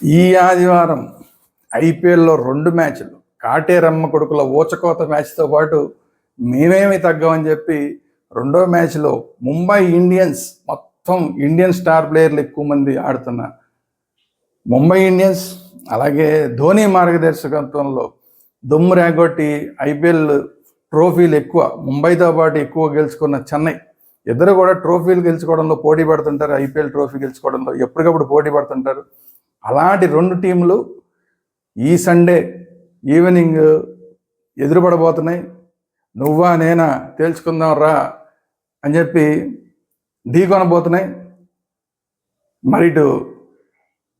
ఈ ఆదివారం ఐపీఎల్లో రెండు మ్యాచ్లు. కాటేరమ్మ కొడుకుల ఊచకోత మ్యాచ్తో పాటు మేమేమి తగ్గమని చెప్పి రెండో మ్యాచ్లో ముంబై ఇండియన్స్ మొత్తం ఇండియన్ స్టార్ ప్లేయర్లు ఎక్కువ మంది ఆడుతున్న ముంబై ఇండియన్స్ అలాగే ధోని మార్గదర్శకత్వంలో దుమ్ము రేగొట్టి ఐపీఎల్ ట్రోఫీలు ఎక్కువ ముంబైతో పాటు ఎక్కువ గెలుచుకున్న చెన్నై. ఇద్దరు కూడా ట్రోఫీలు గెలుచుకోవడంలో పోటీ పడుతుంటారు ఐపీఎల్ ట్రోఫీ గెలుచుకోవడంలో ఎప్పటికప్పుడు పోటీ పడుతుంటారు. అలాంటి రెండు టీంలు ఈ సండే ఈవినింగ్ ఎదురుపడబోతున్నాయి. నువ్వా నేనా తేల్చుకుందాం రా అని చెప్పి ఢీకొనబోతున్నాయి మరి ఇటు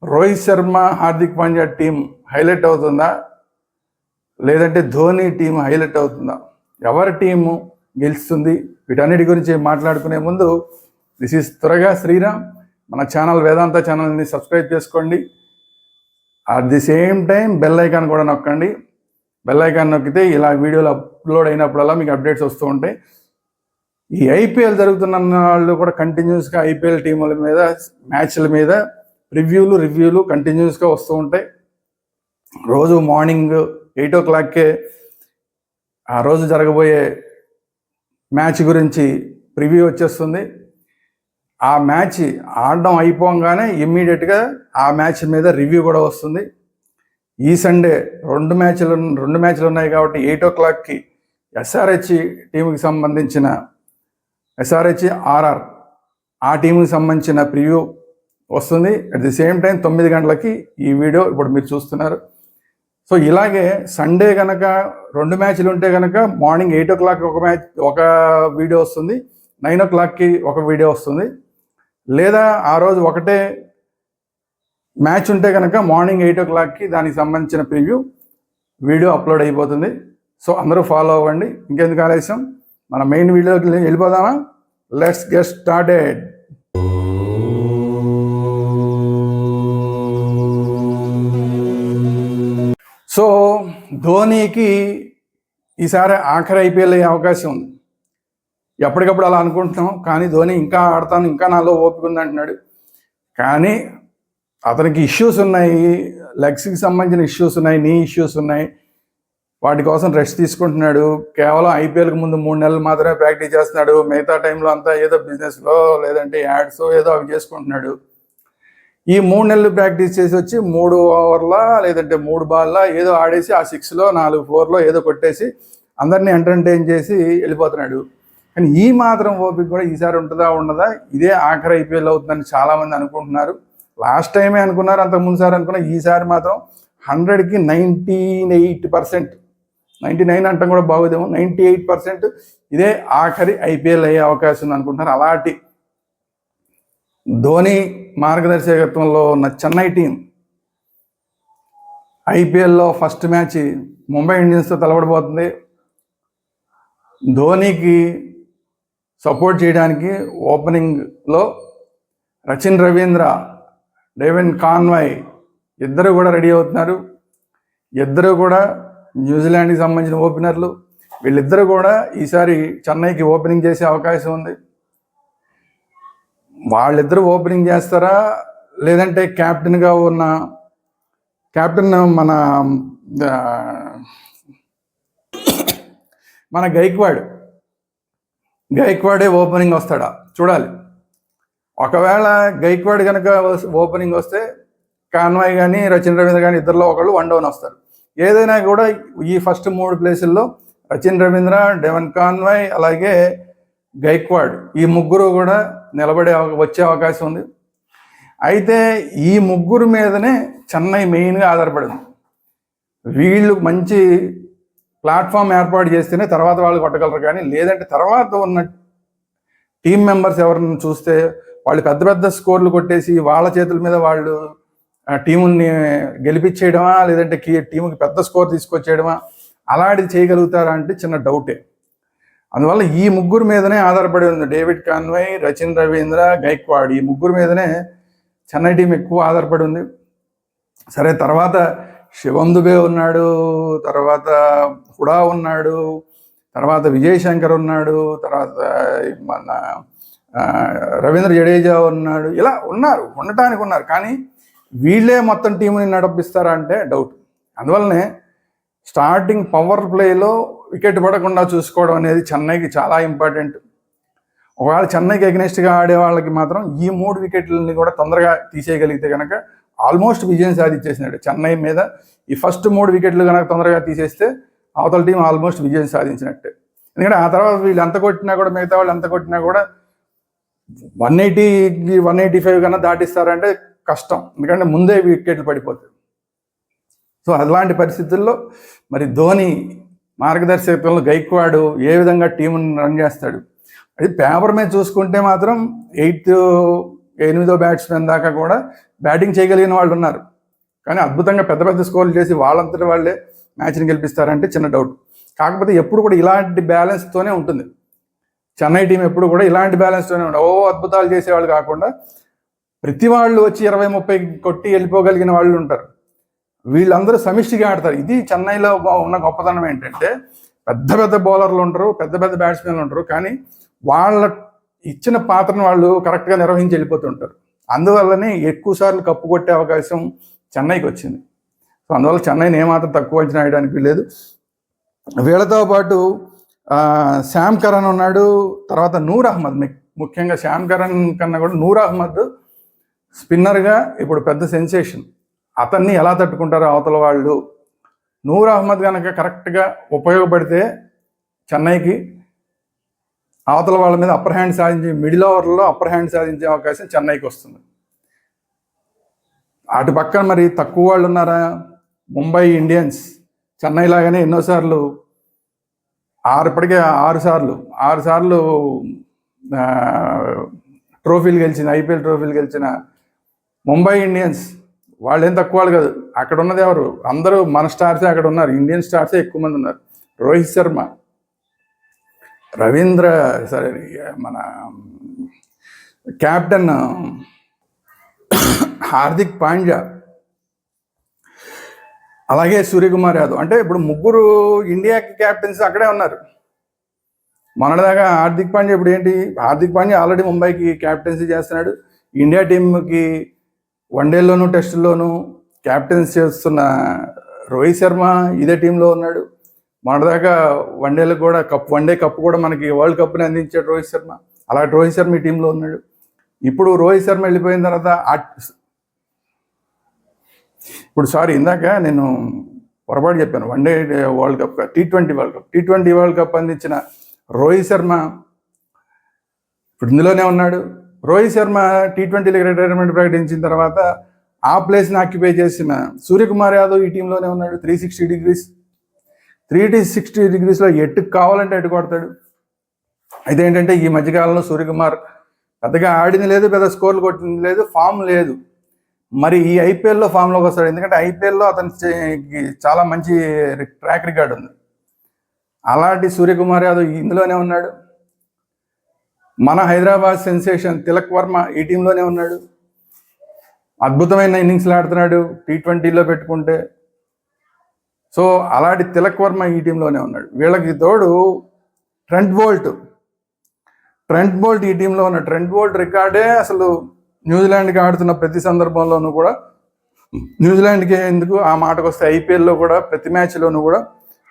రోహిత్ శర్మ హార్దిక్ పాండ్యా టీం హైలైట్ అవుతుందా? లేదంటే ధోని టీం హైలైట్ అవుతుందా? ఎవరి టీము గెలుస్తుంది? వీటన్నిటి గురించి మాట్లాడుకునే ముందు దిస్ ఈస్ త్వరగా శ్రీరామ్. మన ఛానల్ వేదాంత ఛానల్ని సబ్స్క్రైబ్ చేసుకోండి. At the same time bell icon కూడా నొక్కండి. బెల్ ఐకాన్ నొక్కితే ఇలా వీడియోలు అప్లోడ్ అయినప్పుడల్లా మీకు అప్డేట్స్ వస్తూ ఉంటాయి. ఈ ఐపీఎల్ జరుగుతున్న వాళ్ళు కూడా కంటిన్యూస్గా ఐపీఎల్ టీముల మీద మ్యాచ్ల మీద రివ్యూలు రివ్యూలు కంటిన్యూస్గా వస్తూ ఉంటాయి. రోజు మార్నింగ్ ఎయిట్ ఓ క్లాక్కే ఆ రోజు జరగబోయే మ్యాచ్ గురించి ప్రివ్యూ వచ్చేస్తుంది. ఆ మ్యాచ్ ఆడడం అయిపోగానే ఇమ్మీడియట్గా ఆ మ్యాచ్ మీద రివ్యూ కూడా వస్తుంది. ఈ సండే రెండు మ్యాచ్లు రెండు మ్యాచ్లు ఉన్నాయి కాబట్టి ఎయిట్ ఓ క్లాక్కి ఎస్ఆర్హెచ్ టీంకి సంబంధించిన ఎస్ఆర్హెచ్ ఆర్ఆర్ ఆ టీంకి సంబంధించిన ప్రివ్యూ వస్తుంది. అట్ ది సేమ్ టైం తొమ్మిది గంటలకి ఈ వీడియో ఇప్పుడు మీరు చూస్తున్నారు. సో ఇలాగే సండే కనుక రెండు మ్యాచ్లు ఉంటే కనుక మార్నింగ్ ఎయిట్ ఓ క్లాక్ ఒక మ్యాచ్ ఒక వీడియో వస్తుంది. నైన్ ఓ క్లాక్కి ఒక వీడియో వస్తుంది. లేదా ఆ రోజు ఒకటే మ్యాచ్ ఉంటే కనుక మార్నింగ్ ఎయిట్ ఓ క్లాక్కి దానికి సంబంధించిన ప్రివ్యూ వీడియో అప్లోడ్ అయిపోతుంది. సో అందరూ ఫాలో అవ్వండి. ఇంకెందుకు ఆలస్యం? మన మెయిన్ వీడియోకి వెళ్ళిపోదామా? Let's get started. సో ధోనీకి ఈసారి ఆఖరి ఐపీఎల్ అయ్యే అవకాశం ఉంది. ఎప్పటికప్పుడు అలా అనుకుంటున్నాం. కానీ ధోని ఇంకా ఆడతాను ఇంకా నాలో ఓపిక ఉంది అంటున్నాడు. కానీ అతనికి ఇష్యూస్ ఉన్నాయి లెగ్స్కి సంబంధించిన ఇష్యూస్ ఉన్నాయి నీ ఇష్యూస్ ఉన్నాయి. వాటి కోసం రెస్ట్ తీసుకుంటున్నాడు. కేవలం ఐపీఎల్కి ముందు మూడు నెలలు మాత్రమే ప్రాక్టీస్ చేస్తున్నాడు. మిగతా టైంలో అంతా ఏదో బిజినెస్లో లేదంటే యాడ్స్ ఏదో అవి చేసుకుంటున్నాడు. ఈ మూడు నెలలు ప్రాక్టీస్ చేసి వచ్చి మూడు ఓవర్లా లేదంటే మూడు బాల్లా ఏదో ఆడేసి ఆ సిక్స్లో నాలుగు ఫోర్లో ఏదో కొట్టేసి అందరినీ ఎంటర్టైన్ చేసి వెళ్ళిపోతున్నాడు. కానీ ఈ మాత్రం ఓపిక కూడా ఈసారి ఉంటుందా ఉండదా? ఇదే ఆఖరి ఐపీఎల్ అవుతుందని చాలామంది అనుకుంటున్నారు. లాస్ట్ టైమే అనుకున్నారు అంతకు ముందు అనుకున్నా ఈసారి మాత్రం హండ్రెడ్కి ninety eight percent. Ninety nine అంటాం కూడా బాగోదేమో. నైంటీ ఎయిట్ పర్సెంట్ ఇదే ఆఖరి ఐపీఎల్ అయ్యే అవకాశం ఉంది అనుకుంటున్నారు. అలాంటి ధోని మార్గదర్శకత్వంలో ఉన్న చెన్నై టీం ఐపీఎల్లో ఫస్ట్ మ్యాచ్ ముంబై ఇండియన్స్తో తలబడిపోతుంది ధోనికి సపోర్ట్ చేయడానికి ఓపెనింగ్లో రచిన్ రవీంద్ర డేవిన్ కాన్వాయ్ ఇద్దరు కూడా రెడీ అవుతున్నారు. ఇద్దరు కూడా న్యూజిలాండ్కి సంబంధించిన ఓపెనర్లు. వీళ్ళిద్దరూ కూడా ఈసారి చెన్నైకి ఓపెనింగ్ చేసే అవకాశం ఉంది. వాళ్ళిద్దరూ ఓపెనింగ్ చేస్తారా? లేదంటే క్యాప్టెన్గా ఉన్న కెప్టెన్ మన మన గైక్వాడ్ గైక్వాడే ఓపెనింగ్ వస్తాడా? చూడాలి. ఒకవేళ గైక్వాడ్ కనుక ఓపెనింగ్ వస్తే కాన్వాయ్ కానీ రచిన్ రవీంద్ర కానీ ఇద్దరిలో ఒకళ్ళు వన్ డౌన్ వస్తారు. ఏదైనా కూడా ఈ ఫస్ట్ మూడు ప్లేసుల్లో రచిన్ రవీంద్ర డెవన్ కాన్వాయ్ అలాగే గైక్వాడ్ ఈ ముగ్గురు కూడా నిలబడే వచ్చే అవకాశం ఉంది. అయితే ఈ ముగ్గురు మీదనే చెన్నై మెయిన్గా ఆధారపడింది. వీళ్ళు మంచి ప్లాట్ఫామ్ ఏర్పాటు చేస్తేనే తర్వాత వాళ్ళు కొట్టగలరు. కానీ లేదంటే తర్వాత ఉన్న టీం మెంబర్స్ ఎవరిని చూస్తే వాళ్ళు పెద్ద పెద్ద స్కోర్లు కొట్టేసి వాళ్ళ చేతుల మీద వాళ్ళు ఆ టీముని గెలిపించేయడమా లేదంటే టీముకి పెద్ద స్కోర్ తీసుకొచ్చేయడమా అలాంటిది చేయగలుగుతారా అంటే చిన్న డౌటే. అందువల్ల ఈ ముగ్గురు మీదనే ఆధారపడి ఉంది. David Conway Rachin Ravindra Gaikwad. ఈ ముగ్గురు మీదనే చెన్నై టీం ఎక్కువ ఆధారపడి ఉంది. సరే తర్వాత శివం దుబే ఉన్నాడు తర్వాత హుడా ఉన్నాడు తర్వాత విజయ్ శంకర్ ఉన్నాడు తర్వాత మన రవీంద్ర జడేజా ఉన్నాడు. ఇలా ఉన్నారు ఉండటానికి ఉన్నారు. కానీ వీళ్ళే మొత్తం టీంని నడిపిస్తారా అంటే డౌట్ అందువల్లనే స్టార్టింగ్ పవర్ ప్లేలో వికెట్ పడకుండా చూసుకోవడం అనేది చెన్నైకి చాలా ఇంపార్టెంట్ ఒకవేళ చెన్నైకి అగ్నెస్ట్గా ఆడే వాళ్ళకి మాత్రం ఈ మూడు వికెట్లని కూడా తొందరగా తీసేయగలిగితే కనుక ఆల్మోస్ట్ విజయం సాధించేసినాడు. చెన్నై మీద ఈ ఫస్ట్ మూడు వికెట్లు కనుక తొందరగా తీసేస్తే అవతల టీం ఆల్మోస్ట్ విజయం సాధించినట్టే. ఎందుకంటే ఆ తర్వాత వీళ్ళు ఎంత కొట్టినా కూడా మిగతా వాళ్ళు ఎంత కొట్టినా కూడా one eighty one eighty five కన్నా దాటిస్తారంటే కష్టం. ఎందుకంటే ముందే వికెట్లు పడిపోతాయి. సో అలాంటి పరిస్థితుల్లో మరి ధోని మార్గదర్శకత్వంలో గైక్వాడు ఏ విధంగా టీంని రన్ చేస్తాడు? అది పేపర్ మీద చూసుకుంటే మాత్రం ఎయిత్ ఎనిమిదో బ్యాట్స్మెన్ దాకా కూడా బ్యాటింగ్ చేయగలిగిన వాళ్ళు ఉన్నారు. కానీ అద్భుతంగా పెద్ద పెద్ద స్కోర్లు చేసి వాళ్ళంతటి వాళ్ళే మ్యాచ్ని గెలిపిస్తారంటే చిన్న డౌట్ కాకపోతే ఎప్పుడు కూడా ఇలాంటి బ్యాలెన్స్తోనే ఉంటుంది. చెన్నై టీం ఎప్పుడు కూడా ఇలాంటి బ్యాలెన్స్తోనే ఉంటుంది ఓ అద్భుతాలు చేసేవాళ్ళు కాకుండా ప్రతి వాళ్ళు వచ్చి ఇరవై ముప్పై కొట్టి వెళ్ళిపోగలిగిన వాళ్ళు ఉంటారు. వీళ్ళందరూ సమిష్టిగా ఆడతారు. ఇది చెన్నైలో ఉన్న గొప్పతనం ఏంటంటే పెద్ద పెద్ద బౌలర్లు ఉంటారు పెద్ద పెద్ద బ్యాట్స్మెన్లు ఉంటారు కానీ వాళ్ళ ఇచ్చిన పాత్రను వాళ్ళు కరెక్ట్గా నిర్వహించి వెళ్ళిపోతుంటారు. అందువల్లనే ఎక్కువ సార్లు కప్పు కొట్టే అవకాశం చెన్నైకి వచ్చింది. సో అందువల్ల చెన్నైని ఏమాత్రం తక్కువ అంచనా వేయడానికి లేదు వీళ్ళతో పాటు శ్యామ్ శామ్ కరణ్ ఉన్నాడు తర్వాత నూర్ అహ్మద్. ముఖ్యంగా శ్యామ్ కరణ్ కన్నా కూడా నూర్ అహ్మద్ స్పిన్నర్గా ఇప్పుడు పెద్ద సెన్సేషన్. అతన్ని ఎలా తట్టుకుంటారో అవతల వాళ్ళు. నూర్ అహ్మద్ కనుక కరెక్ట్గా ఉపయోగపడితే చెన్నైకి అవతల వాళ్ళ మీద అప్పర్ హ్యాండ్ సాధించే మిడిల్ ఓవర్లో అప్పర్ హ్యాండ్ సాధించే అవకాశం చెన్నైకి వస్తుంది. అటు పక్కన మరి తక్కువ వాళ్ళు ఉన్నారా? ముంబై ఇండియన్స్ చెన్నై లాగానే ఎన్నోసార్లు ఆరు ఇప్పటికే ఆరు సార్లు ఆరు సార్లు ట్రోఫీలు గెలిచిన ఐపీఎల్ ట్రోఫీలు గెలిచిన ముంబై ఇండియన్స్ వాళ్ళు ఏం తక్కువ వాళ్ళు కాదు. అక్కడ ఉన్నది ఎవరు? అందరూ మన స్టార్సే అక్కడ ఉన్నారు. ఇండియన్ స్టార్సే ఎక్కువ మంది ఉన్నారు. రోహిత్ శర్మ రవీంద్ర సరే మన కెప్టెన్ హార్దిక్ పాండ్యా అలాగే సూర్యకుమార్ యాదవ్. అంటే ఇప్పుడు ముగ్గురు ఇండియాకి క్యాప్టెన్స్ అక్కడే ఉన్నారు. మొన్నటిదాకా హార్దిక్ పాండ్యా ఇప్పుడు ఏంటి? హార్దిక్ పాండ్యా ఆల్రెడీ ముంబైకి కెప్టెన్సీ చేస్తున్నాడు. ఇండియా టీంకి వన్డేలోను టెస్టుల్లోనూ కెప్టెన్సీ చేస్తున్న రోహిత్ శర్మ ఇదే టీంలో ఉన్నాడు. మొన్నటిదాకా వన్డేలకు కూడా కప్ వన్డే కప్ కూడా మనకి వరల్డ్ కప్ని అందించాడు రోహిత్ శర్మ. అలాంటి రోహిత్ శర్మ ఈ టీంలో ఉన్నాడు. ఇప్పుడు రోహిత్ శర్మ వెళ్ళిపోయిన తర్వాత ఆ- ఇప్పుడు సారీ ఇందాక నేను పొరపాటు చెప్పాను. One day world cup T twenty world cup T twenty world cup అందించిన రోహిత్ శర్మ ఇప్పుడు ఇందులోనే ఉన్నాడు. రోహిత్ శర్మ టీ ట్వంటీలో రిటైర్మెంట్ ప్రకటించిన తర్వాత ఆ ప్లేస్ని ఆక్యుపై చేసిన సూర్యకుమార్ యాదవ్ ఈ టీంలోనే ఉన్నాడు. త్రీ సిక్స్టీ డిగ్రీస్ త్రీ టీ సిక్స్టీ డిగ్రీస్లో ఎట్టు కావాలంటే ఎటు కొడతాడు. అయితే ఏంటంటే ఈ మధ్యకాలంలో సూర్యకుమార్ పెద్దగా ఆడింది లేదు పెద్ద స్కోర్లు కొట్టింది లేదు ఫామ్ లేదు. మరి ఈ ఐపీఎల్లో ఫామ్లోకి వస్తాడు. ఎందుకంటే ఐపీఎల్లో అతనికి చే- చాలా మంచి ట్రాక్ రికార్డ్ ఉంది. అలాంటి సూర్యకుమార్ యాదవ్ ఇందులోనే ఉన్నాడు. మన హైదరాబాద్ సెన్సేషన్ తిలక్ వర్మ ఈ టీంలోనే ఉన్నాడు. అద్భుతమైన ఇన్నింగ్స్లు ఆడుతున్నాడు. టీ ట్వంటీలో పెట్టుకుంటే సో అలాంటి తిలక్ వర్మ ఈ టీంలోనే ఉన్నాడు. వీళ్ళకి తోడు ట్రెంట్ బోల్ట్. ట్రెంట్ బోల్ట్ ఈ టీంలో ఉన్న ట్రెంట్ బోల్ట్ రికార్డే అసలు న్యూజిలాండ్కి ఆడుతున్న ప్రతి సందర్భంలోనూ కూడా న్యూజిలాండ్కి ఎందుకు ఆ మాటకు వస్తే ఐపీఎల్లో కూడా ప్రతి మ్యాచ్లోనూ కూడా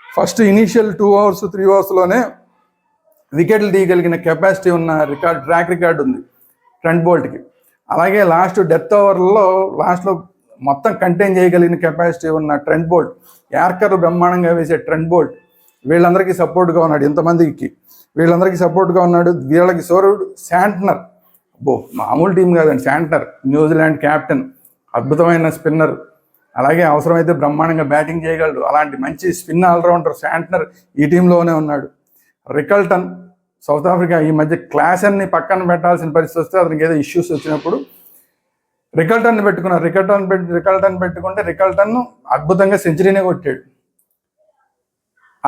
first initial two hours three అవర్స్లోనే వికెట్లు తీయగలిగిన కెపాసిటీ ఉన్న రికార్డ్ ట్రాక్ రికార్డ్ ఉంది ట్రెంట్ బోల్ట్కి. అలాగే లాస్ట్ డెత్ ఓవర్లో లాస్ట్లో మొత్తం కంటైన్ చేయగలిగిన కెపాసిటీ ఉన్న ట్రెండ్ బోల్ట్ యార్కర్ బ్రహ్మాండంగా వేసే ట్రెండ్ బోల్ట్ వీళ్ళందరికీ సపోర్ట్గా ఉన్నాడు ఇంతమందికి. వీళ్ళందరికీ సపోర్ట్గా ఉన్నాడు. వీళ్ళకి సోరుడు శాంట్నర్. బో మామూలు టీం కాదండి శాంట్నర్. న్యూజిలాండ్ కెప్టెన్ అద్భుతమైన స్పిన్నర్ అలాగే అవసరమైతే బ్రహ్మాండంగా బ్యాటింగ్ చేయగలడు. అలాంటి మంచి స్పిన్ ఆల్రౌండర్ శాంట్నర్ ఈ టీంలోనే ఉన్నాడు. రికల్టన్ సౌత్ ఆఫ్రికా ఈ మధ్య క్లాస్ పక్కన పెట్టాల్సిన పరిస్థితి వస్తే అతనికి ఏదో ఇష్యూస్ వచ్చినప్పుడు రికల్టన్ పెట్టుకున్నారు రికల్టన్ పెట్టి రికల్టన్ పెట్టుకుంటే రికల్టన్ అద్భుతంగా సెంచరీనే కొట్టాడు.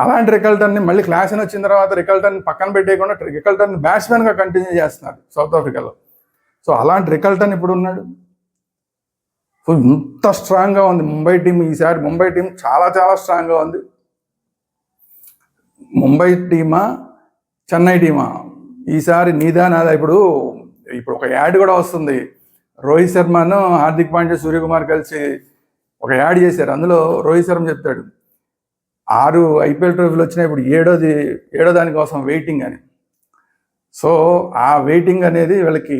అలాంటి రికల్టన్ని మళ్ళీ క్లాస్ వచ్చిన తర్వాత రికల్టన్ పక్కన పెట్టేయకుండా రికల్టన్ బ్యాట్స్మెన్గా కంటిన్యూ చేస్తున్నారు సౌత్ ఆఫ్రికాలో సో అలాంటి రికల్టన్ ఇప్పుడు ఉన్నాడు సో ఇంత స్ట్రాంగ్గా ఉంది. ముంబై టీం ఈసారి ముంబై టీం చాలా చాలా స్ట్రాంగ్గా ఉంది. ముంబై టీమా చెన్నై టీమా ఈసారి నీదా నాదా? ఇప్పుడు ఇప్పుడు ఒక యాడ్ కూడా వస్తుంది. రోహిత్ శర్మను హార్దిక్ పాండ్యా సూర్యకుమార్ కలిసి ఒక యాడ్ చేశారు. అందులో రోహిత్ శర్మ చెప్తాడు ఆరు ఐపీఎల్ ట్రోఫీలు వచ్చినాయి ఇప్పుడు ఏడోది ఏడో దానికోసం వెయిటింగ్ అని. సో ఆ వెయిటింగ్ అనేది వీళ్ళకి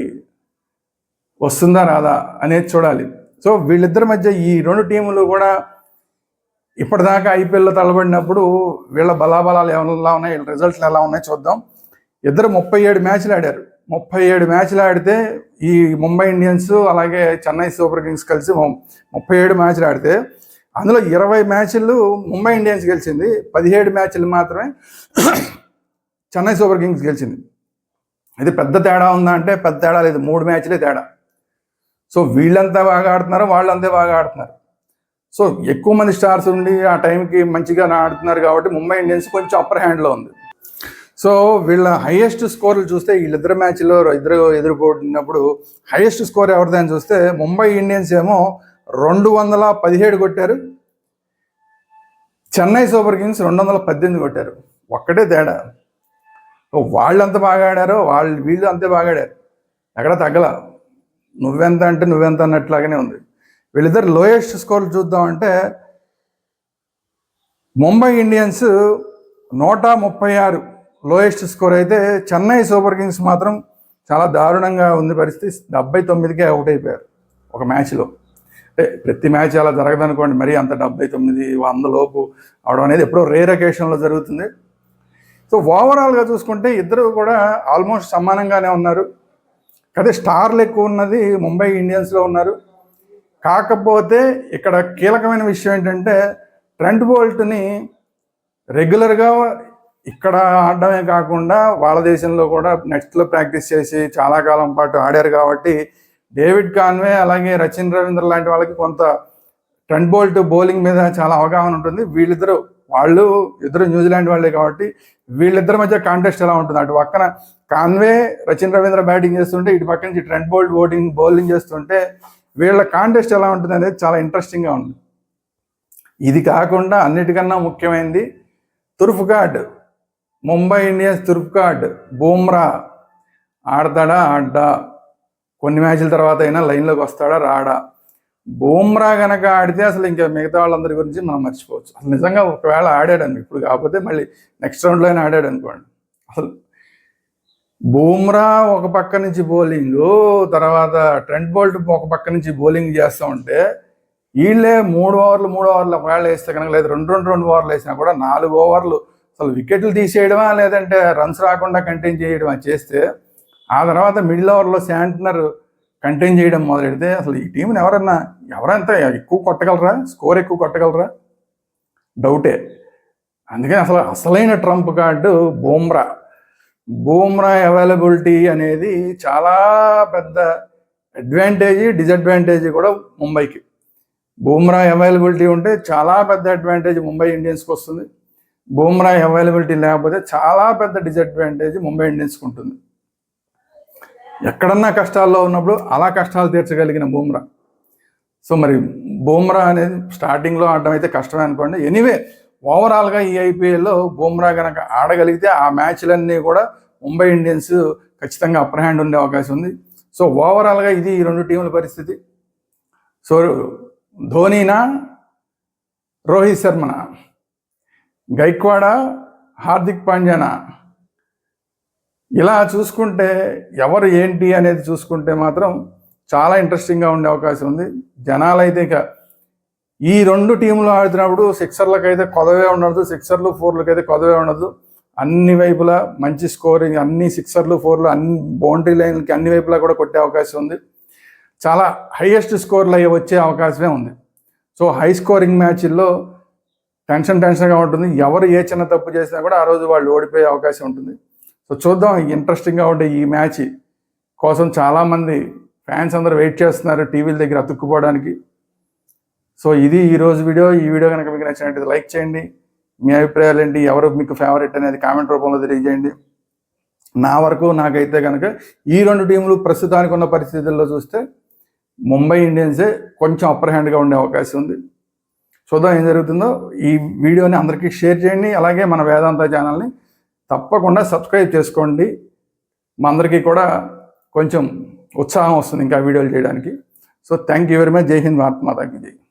వస్తుందా రాదా అనేది చూడాలి. సో వీళ్ళిద్దరి మధ్య ఈ రెండు టీములు కూడా ఇప్పటిదాకా ఐపీఎల్లో తలబడినప్పుడు వీళ్ళ బలాబలాలు ఎలా ఉన్నాయి వీళ్ళ రిజల్ట్స్ ఎలా ఉన్నాయి చూద్దాం. ఇద్దరు ముప్పై ఏడు మ్యాచ్లు ఆడారు. ముప్పై ఏడు మ్యాచ్లు ఆడితే ఈ ముంబై ఇండియన్స్ అలాగే చెన్నై సూపర్ కింగ్స్ కలిసి ముప్పై ఏడు మ్యాచ్లు ఆడితే అందులో ఇరవై మ్యాచ్లు ముంబై ఇండియన్స్ గెలిచింది పదిహేడు మ్యాచ్లు మాత్రమే చెన్నై సూపర్ కింగ్స్ గెలిచింది. ఇది పెద్ద తేడా ఉందా అంటే పెద్ద తేడా లేదు మూడు మ్యాచ్లే తేడా. సో వీళ్ళంతా బాగా ఆడుతున్నారు వాళ్ళంతా బాగా ఆడుతున్నారు. సో ఎక్కువ మంది స్టార్స్ ఉండి ఆ టైంకి మంచిగా ఆడుతున్నారు కాబట్టి ముంబై ఇండియన్స్ కొంచెం అప్పర్ హ్యాండ్లో ఉంది. సో వీళ్ళ హైయెస్ట్ స్కోర్లు చూస్తే వీళ్ళిద్దరు మ్యాచ్లో ఇద్దరు ఎదుర్కొన్నప్పుడు హైయెస్ట్ స్కోర్ ఎవరిదని చూస్తే ముంబై ఇండియన్స్ ఏమో రెండు వందల పదిహేడు కొట్టారు. చెన్నై సూపర్ కింగ్స్ రెండు వందల పద్దెనిమిది కొట్టారు. ఒక్కటే తేడా. వాళ్ళు అంత బాగా ఆడారో వాళ్ళు వీళ్ళు అంతే బాగా ఆడారు. ఎక్కడ తగ్గల. నువ్వెంత అంటే నువ్వెంత అన్నట్లాగానే ఉంది. వీళ్ళిద్దరు లోయెస్ట్ స్కోర్లు చూద్దామంటే ముంబై ఇండియన్స్ నూట ముప్పై ఆరు లోయెస్ట్ స్కోర్ అయితే చెన్నై సూపర్ కింగ్స్ మాత్రం చాలా దారుణంగా ఉంది పరిస్థితి. డెబ్బై తొమ్మిదికే అవుట్ అయిపోయారు ఒక మ్యాచ్లో. అంటే ప్రతి మ్యాచ్ అలా జరగదనుకోండి మరీ అంత డెబ్బై తొమ్మిది వందలోపు అవడం అనేది ఎప్పుడో రేర్ అకేషన్లో జరుగుతుంది. సో ఓవరాల్గా చూసుకుంటే ఇద్దరు కూడా ఆల్మోస్ట్ సమానంగానే ఉన్నారు. అదే స్టార్లు ఎక్కువ ఉన్నది ముంబై ఇండియన్స్లో ఉన్నారు. కాకపోతే ఇక్కడ కీలకమైన విషయం ఏంటంటే ట్రెంట్ బోల్ట్ని రెగ్యులర్గా ఇక్కడ ఆడడమే కాకుండా వాళ్ళ దేశంలో కూడా నెక్స్ట్లో ప్రాక్టీస్ చేసి చాలా కాలం పాటు ఆడారు కాబట్టి డేవిడ్ కాన్వే అలాగే రచిన్ రవీంద్ర లాంటి వాళ్ళకి కొంత ట్రెంట్ బోల్ట్ బౌలింగ్ మీద చాలా అవగాహన ఉంటుంది. వీళ్ళిద్దరూ వాళ్ళు ఇద్దరు న్యూజిలాండ్ వాళ్ళే కాబట్టి వీళ్ళిద్దరి మధ్య కాంటెస్ట్ ఎలా ఉంటుంది? అటు పక్కన కాన్వే రచిన్ రవీంద్ర బ్యాటింగ్ చేస్తుంటే ఇటు పక్క నుంచి ట్రెంట్ బోల్ట్ బౌలింగ్ బౌలింగ్ చేస్తుంటే వీళ్ళ కాంటెస్ట్ ఎలా ఉంటుంది అనేది చాలా ఇంట్రెస్టింగ్గా ఉంది. ఇది కాకుండా అన్నిటికన్నా ముఖ్యమైనది తుర్ఫ్ కార్డ్ ముంబై ఇండియన్స్ తుర్ప్కాట్ బూమ్రా ఆడతాడా ఆడ్డా? కొన్ని మ్యాచ్ల తర్వాత అయినా లైన్లోకి వస్తాడా రాడా? బూమ్రా కనుక ఆడితే అసలు ఇంకా మిగతా వాళ్ళందరి గురించి మనం మర్చిపోవచ్చు. అసలు నిజంగా ఒకవేళ ఆడాడని ఇప్పుడు కాకపోతే మళ్ళీ నెక్స్ట్ రౌండ్లో అయినా ఆడాడు అనుకోండి అసలు బూమ్రా ఒక పక్క నుంచి బౌలింగ్ తర్వాత ట్రెంట్ బోల్ట్ ఒక పక్క నుంచి బౌలింగ్ చేస్తూ ఉంటే వీళ్ళే మూడు ఓవర్లు మూడు ఓవర్లు ఒకవేళ వేస్తే కనుక లేదు రెండు రెండు రెండు ఓవర్లు వేసినా కూడా నాలుగు ఓవర్లు అసలు వికెట్లు తీసేయడమా లేదంటే రన్స్ రాకుండా కంటైన్ చేయడమా చేస్తే ఆ తర్వాత మిడిల్ ఓవర్లో శాంటనర్ కంటైన్ చేయడం మొదలెడితే అసలు ఈ టీంని ఎవరన్నా ఎవరంతా ఎక్కువ కొట్టగలరా? స్కోర్ ఎక్కువ కొట్టగలరా? డౌటే అందుకని అసలు అసలైన trump card Bumrah. Bumrah availability అనేది చాలా పెద్ద అడ్వాంటేజ్ డిసడ్వాంటేజ్ కూడా ముంబైకి. బూమ్రా అవైలబిలిటీ ఉంటే చాలా పెద్ద అడ్వాంటేజ్ ముంబై ఇండియన్స్కి వస్తుంది. బూమ్రా అవైలబిలిటీ లేకపోతే చాలా పెద్ద డిసడ్వాంటేజ్ ముంబై ఇండియన్స్కి ఉంటుంది. ఎక్కడన్నా కష్టాల్లో ఉన్నప్పుడు అలా కష్టాలు తీర్చగలిగిన బూమ్రా. సో మరి బూమ్రా అనేది స్టార్టింగ్లో ఆడడం అయితే కష్టమే అనుకోండి. ఎనీవే ఓవరాల్గా ఈ ఐపీఎల్లో బూమ్రా కనుక ఆడగలిగితే ఆ మ్యాచ్లన్నీ కూడా ముంబై ఇండియన్స్ ఖచ్చితంగా అప్పర్ హ్యాండ్ ఉండే అవకాశం ఉంది. సో ఓవరాల్గా ఇది ఈ రెండు టీముల పరిస్థితి. సో ధోనీనా రోహిత్ శర్మనా? గైక్వాడ హార్దిక్ పాండ్యానా? ఇలా చూసుకుంటే ఎవరు ఏంటి అనేది చూసుకుంటే మాత్రం చాలా ఇంట్రెస్టింగ్గా ఉండే అవకాశం ఉంది. జనాలైతే ఇక ఈ రెండు టీంలు ఆడుతున్నప్పుడు సిక్సర్లకైతే కొదవే ఉండదు సిక్సర్లు ఫోర్లకు అయితే కొదవే ఉండదు. అన్ని వైపులా మంచి స్కోరింగ్ అన్ని సిక్సర్లు ఫోర్లు అన్ని బౌండరీ లైన్లకి అన్ని వైపులా కూడా కొట్టే అవకాశం ఉంది. చాలా హైయెస్ట్ స్కోర్లు అయ్యి వచ్చే అవకాశమే ఉంది. సో హై స్కోరింగ్ మ్యాచ్ల్లో టెన్షన్ టెన్షన్గా ఉంటుంది. ఎవరు ఏ చిన్న తప్పు చేసినా కూడా ఆ రోజు వాళ్ళు ఓడిపోయే అవకాశం ఉంటుంది. సో చూద్దాం ఇంట్రెస్టింగ్గా ఉండే ఈ మ్యాచ్ కోసం చాలామంది ఫ్యాన్స్ అందరూ వెయిట్ చేస్తున్నారు టీవీల దగ్గర అతుక్కుపోవడానికి. సో ఇది ఈ రోజు వీడియో. ఈ వీడియో కనుక మీకు నచ్చినట్టు లైక్ చేయండి. మీ అభిప్రాయాలు ఏంటి? ఎవరు మీకు ఫేవరెట్ అనేది కామెంట్ రూపంలో తెలియజేయండి. నా వరకు నాకైతే కనుక ఈ రెండు టీంలు ప్రస్తుతానికి ఉన్న పరిస్థితుల్లో చూస్తే ముంబై ఇండియన్సే కొంచెం అప్పర్ హ్యాండ్గా ఉండే అవకాశం ఉంది. చూద్దాం ఏం జరుగుతుందో. ఈ వీడియోని అందరికీ షేర్ చేయండి అలాగే మన వేదాంత ఛానల్ని తప్పకుండా సబ్స్క్రైబ్ చేసుకోండి. మా అందరికీ కూడా కొంచెం ఉత్సాహం వస్తుంది ఇంకా వీడియోలు చేయడానికి. So thank you very much. జై హింద్ మహాత్మా థ్యాంక్ జై.